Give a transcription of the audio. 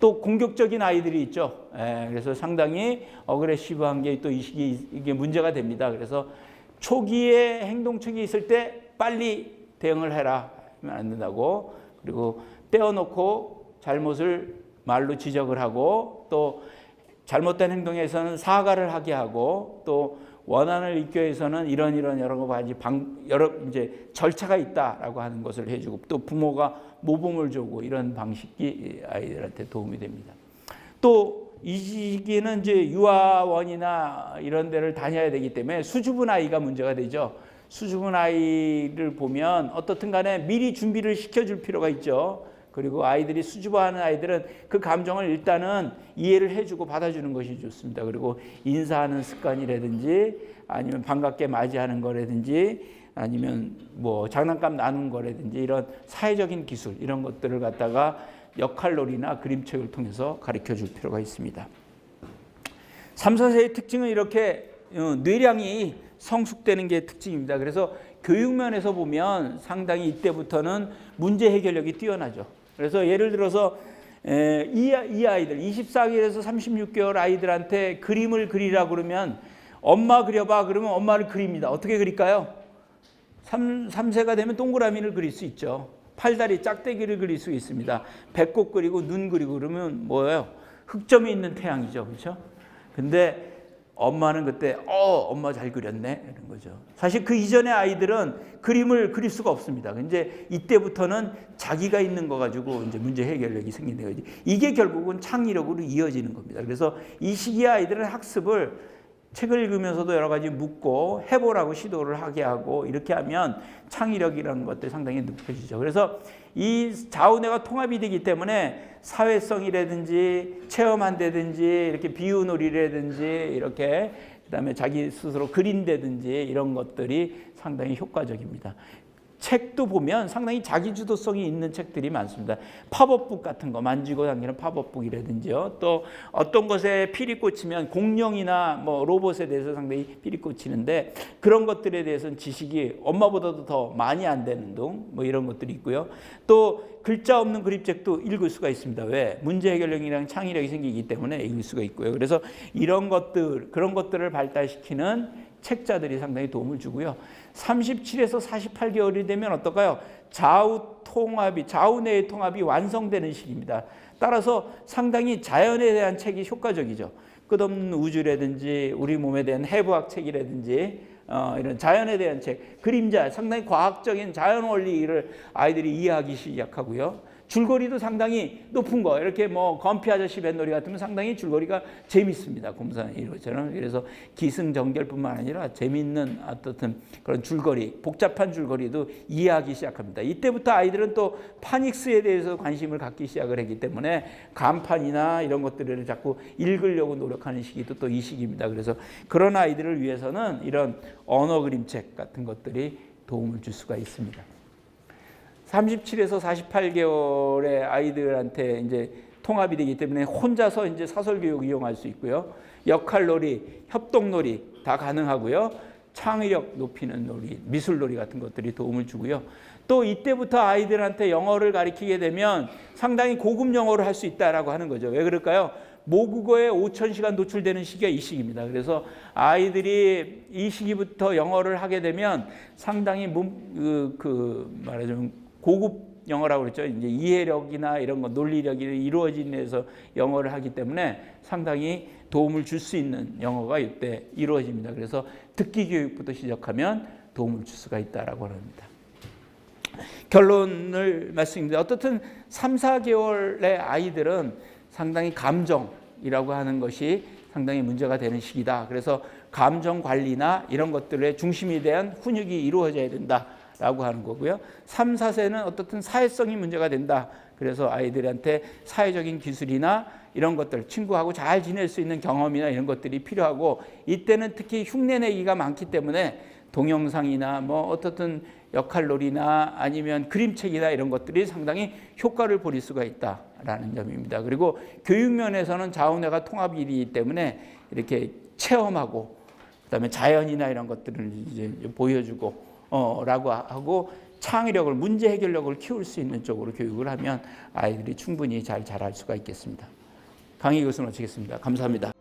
또 공격적인 아이들이 있죠. 예, 그래서 상당히 어그레시브한 게 또 이 시기 이게 문제가 됩니다. 그래서 초기에 행동축이 있을 때 빨리 대응을 해라 하면 안 된다고 그리고 떼어놓고 잘못을 말로 지적을 하고 또 잘못된 행동에서는 사과를 하게 하고 또 원한을 입기 위해서는 이런 이런 여러 가지 방 여러 이제 절차가 있다라고 하는 것을 해주고 또 부모가 모범을 주고 이런 방식이 아이들한테 도움이 됩니다. 또 이 시기는 이제 유아원이나 이런 데를 다녀야 되기 때문에 수줍은 아이가 문제가 되죠. 수줍은 아이를 보면 어떻든 간에 미리 준비를 시켜줄 필요가 있죠. 그리고 아이들이 수줍어하는 아이들은 그 감정을 일단은 이해를 해주고 받아주는 것이 좋습니다. 그리고 인사하는 습관이라든지 아니면 반갑게 맞이하는 거라든지 아니면 뭐 장난감 나누는 거라든지 이런 사회적인 기술 이런 것들을 갖다가 역할놀이나 그림책을 통해서 가르쳐 줄 필요가 있습니다. 3, 4세의 특징은 이렇게 어, 뇌량이 성숙되는 게 특징입니다. 그래서 교육면에서 보면 상당히 이때부터는 문제 해결력이 뛰어나죠. 그래서 예를 들어서 에, 이, 이 아이들 24개월에서 36개월 아이들한테 그림을 그리라 그러면 엄마 그려봐 그러면 엄마를 그립니다. 어떻게 그릴까요? 3, 3세가 되면 동그라미를 그릴 수 있죠. 팔다리 짝대기를 그릴 수 있습니다. 배꼽 그리고 눈 그리고 그러면 뭐예요? 흑점이 있는 태양이죠. 그렇죠? 근데 엄마는 그때 어 엄마 잘 그렸네 이런 거죠. 사실 그 이전의 아이들은 그림을 그릴 수가 없습니다. 이제 이때부터는 자기가 있는 거 가지고 이제 문제 해결력이 생기는. 이게 결국은 창의력으로 이어지는 겁니다. 그래서 이 시기의 아이들은 학습을 책을 읽으면서도 여러 가지 묻고 해보라고 시도를 하게 하고 이렇게 하면 창의력이라는 것들이 상당히 높아지죠. 그래서 이 좌우뇌가 통합이 되기 때문에 사회성이라든지 체험한다든지 이렇게 비유놀이라든지 이렇게 그다음에 자기 스스로 그린다든지 이런 것들이 상당히 효과적입니다. 책도 보면 상당히 자기 주도성이 있는 책들이 많습니다. 팝업북 같은 거 만지고 당기는 팝업북이라든지요. 또 어떤 것에 필이 꽂히면 공룡이나 뭐 로봇에 대해서 상당히 필이 꽂히는데 그런 것들에 대해서는 지식이 엄마보다도 더 많이 안 되는 등 뭐 이런 것들이 있고요. 또 글자 없는 그림책도 읽을 수가 있습니다. 왜? 문제 해결력이랑 창의력이 생기기 때문에 읽을 수가 있고요. 그래서 이런 것들 그런 것들을 발달시키는 책자들이 상당히 도움을 주고요. 37에서 48개월이 되면 어떨까요? 좌우 통합이 좌우 내의 통합이 완성되는 시기입니다. 따라서 상당히 자연에 대한 책이 효과적이죠. 끝없는 우주라든지 우리 몸에 대한 해부학 책이라든지 어, 이런 자연에 대한 책, 그림자 상당히 과학적인 자연 원리를 아이들이 이해하기 시작하고요. 줄거리도 상당히 높은 거 이렇게 뭐 건피 아저씨 뱃놀이 같으면 상당히 줄거리가 재밌습니다. 곰산 이것처럼 그래서 기승전결뿐만 아니라 재밌는 어떻든 그런 줄거리 복잡한 줄거리도 이해하기 시작합니다. 이때부터 아이들은 또 파닉스에 대해서 관심을 갖기 시작을 했기 때문에 간판이나 이런 것들을 자꾸 읽으려고 노력하는 시기도 또 이 시기입니다. 그래서 그런 아이들을 위해서는 이런 언어 그림책 같은 것들이 도움을 줄 수가 있습니다. 37에서 48개월의 아이들한테 이제 통합이 되기 때문에 혼자서 이제 사설 교육 이용할 수 있고요. 역할놀이, 협동놀이 다 가능하고요. 창의력 높이는 놀이, 미술놀이 같은 것들이 도움을 주고요. 또 이때부터 아이들한테 영어를 가리키게 되면 상당히 고급 영어를 할 수 있다라고 하는 거죠. 왜 그럴까요? 모국어에 5천 시간 노출되는 시기가 이 시기입니다. 그래서 아이들이 이 시기부터 영어를 하게 되면 상당히 몸, 그, 그 말하자면 고급 영어라고 그랬죠. 이제 이해력이나 이런 거 논리력이 이루어진 데서 영어를 하기 때문에 상당히 도움을 줄 수 있는 영어가 이때 이루어집니다. 그래서 듣기 교육부터 시작하면 도움을 줄 수가 있다라고 합니다. 결론을 말씀드립니다. 어떻든 3, 4개월의 아이들은 상당히 감정이라고 하는 것이 상당히 문제가 되는 시기다. 그래서 감정 관리나 이런 것들의 중심에 대한 훈육이 이루어져야 된다 라고 하는 거고요. 3, 4세는 어떻든 사회성이 문제가 된다. 그래서 아이들한테 사회적인 기술이나 이런 것들, 친구하고 잘 지낼 수 있는 경험이나 이런 것들이 필요하고 이때는 특히 흉내내기가 많기 때문에 동영상이나 뭐 어떻든 역할놀이나 아니면 그림책이나 이런 것들이 상당히 효과를 보일 수가 있다라는 점입니다. 그리고 교육 면에서는 좌우뇌가 통합이기 때문에 이렇게 체험하고 그다음에 자연이나 이런 것들을 이제 보여주고 어 라고 하고 창의력을 문제 해결력을 키울 수 있는 쪽으로 교육을 하면 아이들이 충분히 잘 자랄 수가 있겠습니다. 강의 교수는 마치겠습니다. 감사합니다.